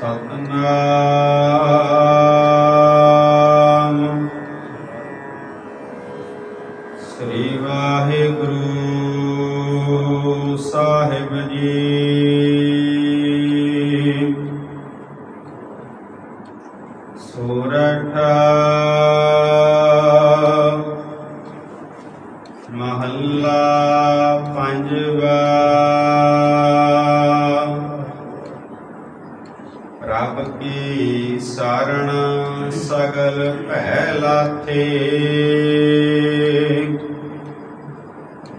ਸਤਨਾਮ ਰੱਬ ਕੀ ਸਰਣ ਸਗਲ ਭੈ ਲਾਥੇ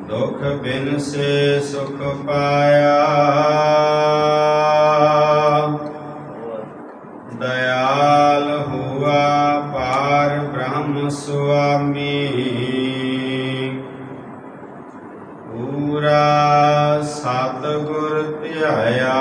ਦੁਖ ਬਿਨ ਸੇ ਸੁਖ ਪਾਇਆ। ਦਇਆਲ ਹੁਆ ਪਾਰ ਬ੍ਰਹਮ ਸੁਆਮੀ। ਪੂਰਾ ਸਤਿਗੁਰ ਧਿਆਇਆ।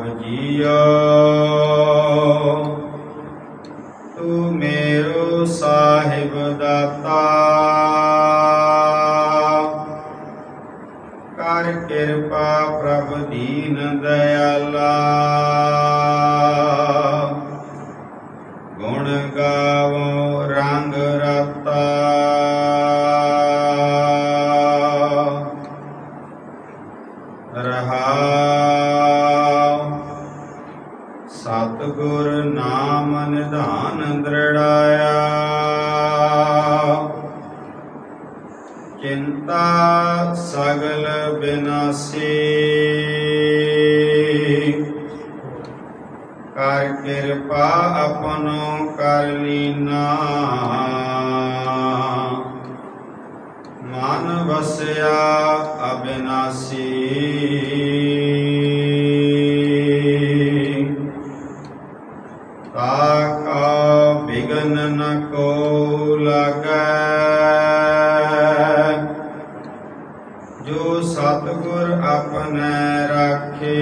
ਪ੍ਰਭ ਜੀਓ ਤੂੰ ਮੇਰੋ ਸਾਹਿਬ ਦਾਤਾ। ਕਰ ਕਿਰਪਾ ਪ੍ਰਭ ਦੀਨ ਬਿਨਾਸੀ। ਕਰ ਕਿਰਪਾ ਆਪਨੋ ਕਰ ਲੀਨਾ। ਮਨ ਵਸਿਆ ਅਬਿਨਾਸੀ। ਤਾਕਾ ਬਿਗਨ ਨ ਕੋ ਲਗੈ। ਸਤਿਗੁਰ ਰਾਖੇ।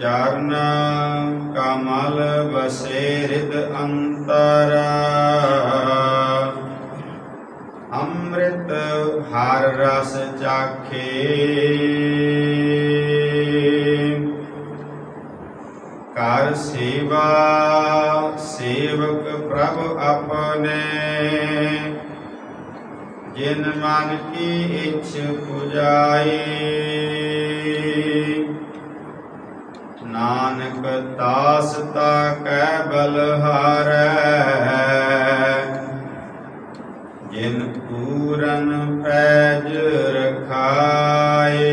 ਚਰਨ ਕਮਲ ਬਸੇ ਰਿਦ ਅੰਤਰ। ਅੰਮ੍ਰਿਤ ਹਰ ਰਸ ਚਾਖੇ। ਕਰ ਸੇਵਾ ਸੇਵਕ ਪ੍ਰਭ ਆਪਣੇ। ਜਿਨ ਮਨ ਕੀ ਇੱਛ ਪੁਜਾਈ ਨਾਨਕ ਦਾਸ ਤਾ ਕੈ ਬਲਹਾਰੈ ਜਿਨ ਪੂਰਨ ਪੈਜ ਰਖਾਏ।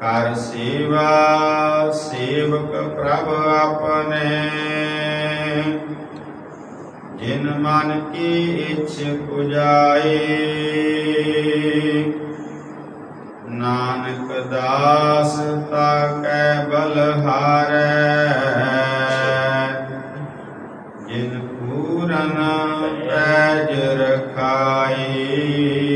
ਕਰ ਸੇਵਾ ਸੇਵਕ ਪ੍ਰਭ ਆਪਣੇ। ਜਿਨ ਮਨ ਕੀ ਇੱਛ ਪੁਜਾਏ। ਨਾਨਕ ਦਾਸ ਤਾ ਕੈ ਬਲਹਾਰੈ ਜਿਨ ਪੂਰਨ ਪੈਜ ਰਖਾਈ